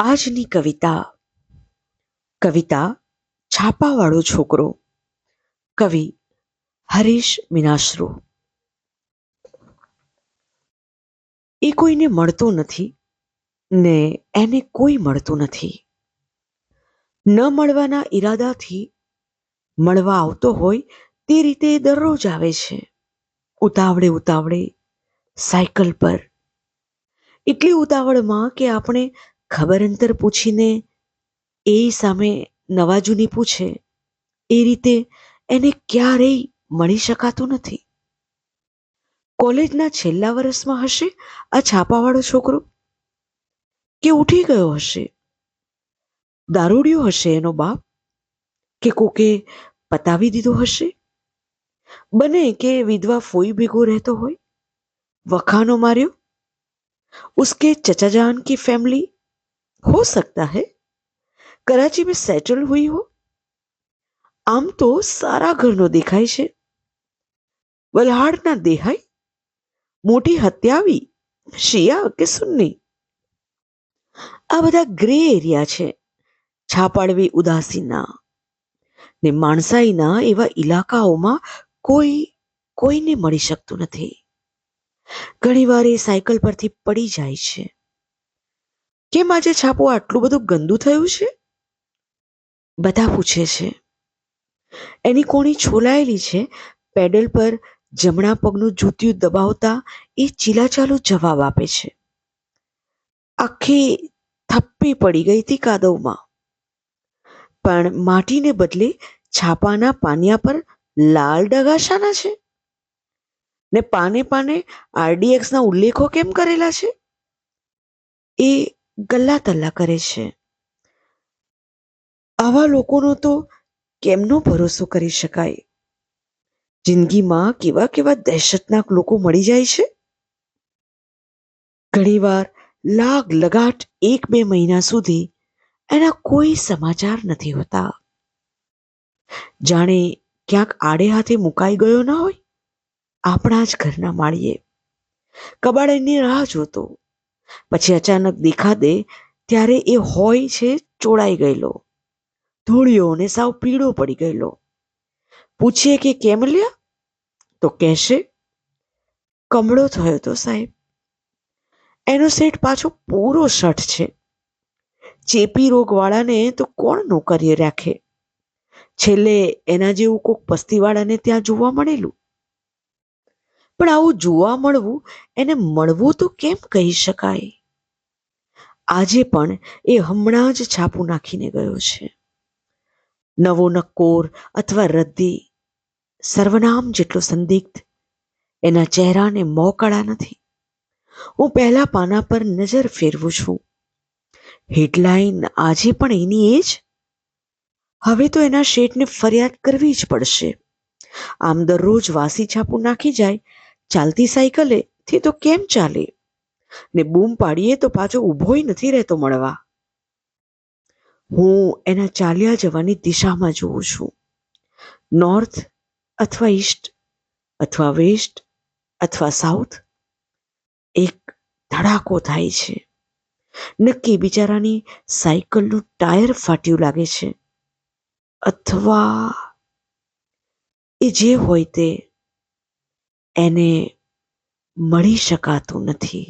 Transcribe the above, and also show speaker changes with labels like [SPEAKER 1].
[SPEAKER 1] આજની કવિતા. કવિતા છાપાવાળો છોકરો. કવિ હરીશ મીનાશ્રુ. એ કોઈને મળતો નથી ને એને કોઈ મળતું નથી. ન મળવાના ઈરાદાથી મળવા આવતો હોય તે રીતે દરરોજ આવે છે. ઉતાવળે ઉતાવળે સાયકલ પર. એટલી ઉતાવળમાં કે આપણે ખબર અંતર પૂછીને એ સામે નવા જૂની પૂછે, એ રીતે એને ક્યારેય મળી શકાતું નથી? કોલેજના છેલ્લા વર્ષમાં હશે આ છાપાવાળો છોકરો? કે ઉઠી ગયો હશે? દારૂડિયો હશે એનો બાપ? કે કોકે પતાવી દીધો હશે? બને કે વિધવા ફોઈ ભેગો રહેતો હોય? વખાનો માર્યો? ઉસકે ચચાજાન કી ફેમિલી हो सकता है कराची में सेटल हुई हो આમ તો સારા ઘરનો દેખાય છે વલહાડના દેહાય મોટી હત્યાવી શિયા કે સુન્ની આ બધા ગ્રે એરિયા છે છાપાડવી ઉદાસીના ને માણસાઈના એવા ઇલાકાઓમાં કોઈ કોઈને મળી શકતું નથી ઘણીવાર એ સાયકલ પરથી પડી જાય છે કેમ આજે છાપો આટલું બધું ગંદુ થયું છે? બધા પૂછે છે. એની કોણી છોલાયેલી છે. પેડલ પર જમણા પગનું જૂતિયું દબાવતા એ ચીલાચાલુ જવાબ આપે છે. આખી થપ્પી પડી ગઈ હતી કાદવમાં. પણ માટીને બદલે છાપાના પાનિયા પર લાલ ડગાશાના છે. ને પાને પાને આરડીએક્સના ઉલ્લેખો કેમ કરેલા છે? એ ગલ્લા તલ્લા કરે છે. આવા લોકોનો તો કેમનો ભરોસો કરી શકાય? જિંદગીમાં કેવા કેવા દહેશતનાક લોકો મળી જાય છે? ઘણીવાર લાગ લગાટ એક બે મહિના સુધી એના કોઈ સમાચાર નથી હોતા. જાણે ક્યાંક આડે હાથે મુકાઈ ગયો ના હોય? આપણા જ ઘરના માળીએ. કબાડની રાહ જોતો પછી અચાનક દેખા દે ત્યારે એ હોય છે ચોળાઈ ગયેલો. ધૂળિયો સાવ પીળો પડી ગયેલો. પૂછીએ કે કેમ લ્યા? તો કહેશે, કમળો થયો તો સાહેબ. એનો સેટ પાછો પૂરો શઠ છે. ચેપી રોગવાળાને તો કોણ નોકરીએ રાખે? છેલ્લે એના જેવું કોક પસ્તીવાળાને ત્યાં જોવા મળેલું. પણ આવું જોવા મળવું, એને મળવું તો કેમ કહી શકાય? આજે પણ એ હમણાં જ છાપું નાખીને ગયો છે. નવો નક્કોર અથવા રદ્દી, સર્વનામ જેટલો સંદિગ્ધ, એના ચહેરાને મોકળા નથી. હું પહેલા પાના પર નજર ફેરવું છું. હેડલાઇન આજે પણ એની એ જ હવે તો એના શેઠને ફરિયાદ કરવી જ પડશે. આમ દરરોજ વાસી છાપું નાખી જાય ચાલતી સાયકલે થી તો કેમ ચાલે? ને બૂમ પાડીએ તો પાછો ઊભોય નથી રહેતો મળવા. હું એના ચાલ્યા જવાની દિશામાં જોઉં છું. નોર્થ અથવા ઈસ્ટ અથવા વેસ્ટ અથવા સાઉથ એક ધડાકો થાય છે. નક્કી બિચારાની સાયકલનું ટાયર ફાટ્યું લાગે છે. અથવા એ જે હોય તે એને મળી શકાતું નથી.